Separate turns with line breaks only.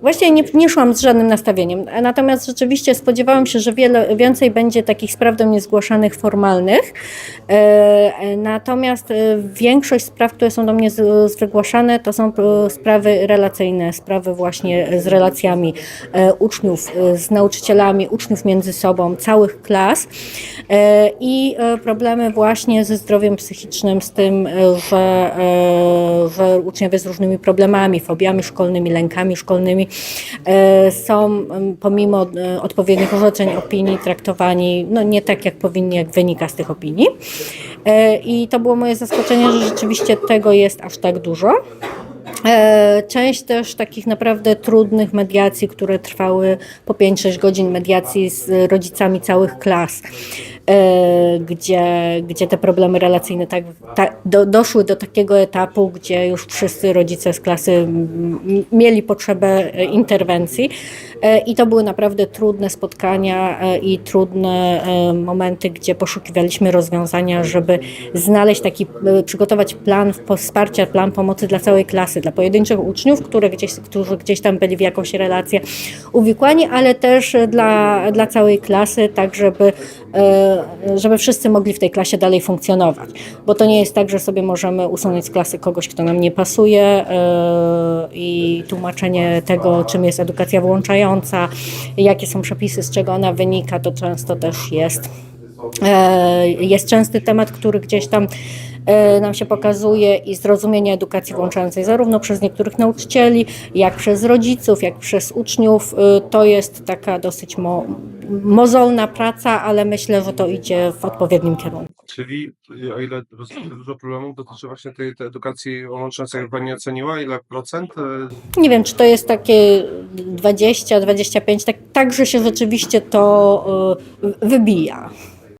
Właściwie nie, nie szłam z żadnym nastawieniem, natomiast rzeczywiście spodziewałam się, że wiele, więcej będzie takich spraw do mnie zgłaszanych formalnych. E, Natomiast e, większość spraw, które są do mnie zgłaszane, to są e, sprawy relacyjne, sprawy właśnie z relacjami uczniów z nauczycielami, uczniów między sobą, całych klas. I problemy właśnie ze zdrowiem psychicznym, z tym, że, że uczniowie z różnymi problemami, fobiami szkolnymi, lękami szkolnymi e, są pomimo e, odpowiednich orzeczeń, opinii traktowani no, nie tak, jak powinni, jak wynika z tych opinii. E, I to było moje zaskoczenie, że rzeczywiście tego jest aż tak dużo. Część też takich naprawdę trudnych mediacji, które trwały po 5-6 godzin mediacji z rodzicami całych klas, gdzie, gdzie te problemy relacyjne tak, ta, do, doszły do takiego etapu, gdzie już wszyscy rodzice z klasy mieli potrzebę e, interwencji. E, I to były naprawdę trudne spotkania e, i trudne e, momenty, gdzie poszukiwaliśmy rozwiązania, żeby znaleźć taki, e, przygotować plan wsparcia, plan pomocy dla całej klasy, dla pojedynczych uczniów, które gdzieś, którzy gdzieś tam byli w jakąś relację uwikłani, ale też e, dla, dla całej klasy, tak żeby, e, żeby wszyscy mogli w tej klasie dalej funkcjonować. Bo to nie jest tak, że sobie możemy usunąć z klasy kogoś, kto nam nie pasuje e, i tłumaczenie tego, czym jest edukacja włączająca, jakie są przepisy, z czego ona wynika, to często też jest E, jest częsty temat, który gdzieś tam nam się pokazuje i zrozumienie edukacji włączającej zarówno przez niektórych nauczycieli, jak przez rodziców, jak przez uczniów. E, To jest taka dosyć mo, mozolna praca, ale myślę, że to idzie w odpowiednim kierunku.
Czyli y, o ile dużo problemów dotyczy właśnie tej, tej edukacji łączącej, jak Pani oceniła, ile procent? Y,
Nie wiem, czy to jest takie 20, 25, tak, tak że się rzeczywiście to e, wybija.